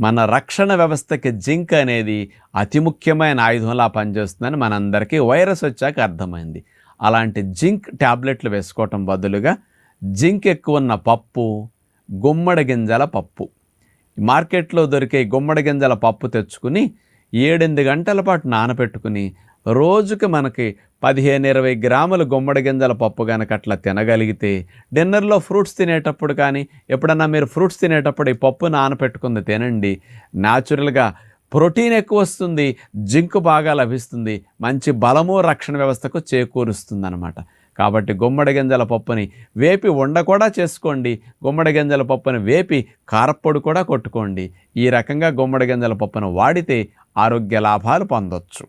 మన రక్షణ వ్యవస్థకి జింక్ అనేది అతి ముఖ్యమైన ఆయుధంలా పనిచేస్తుందని మనందరికీ వైరస్ వచ్చాక అర్థమైంది. అలాంటి జింక్ ట్యాబ్లెట్లు వేసుకోవటం బదులుగా జింక్ ఎక్కువ ఉన్న పప్పు గుమ్మడి గింజల పప్పు. మార్కెట్లో దొరికే గుమ్మడి గింజల పప్పు తెచ్చుకుని ఏడెనిమిది గంటల పాటు నానబెట్టుకుని రోజుకి మనకి పదిహేను ఇరవై గ్రాముల గుమ్మడి గింజల పప్పు కనుక అట్లా తినగలిగితే డిన్నర్లో ఫ్రూట్స్ తినేటప్పుడు కానీ ఎప్పుడన్నా మీరు ఫ్రూట్స్ తినేటప్పుడు ఈ పప్పు నానపెట్టుకుంది తినండి. న్యాచురల్గా ప్రోటీన్ ఎక్కువ వస్తుంది జింక్ బాగా లభిస్తుంది మంచి బలము రక్షణ వ్యవస్థకు చేకూరుస్తుంది అనమాట కాబట్టి గుమ్మడి గింజల పప్పుని వేపి ఉండ కూడా చేసుకోండి గుమ్మడి గింజల పప్పుని వేపి కారప్పొడి కూడా కొట్టుకోండి. ఈ రకంగా గుమ్మడి గింజల పప్పును వాడితే ఆరోగ్య లాభాలు పొందొచ్చు.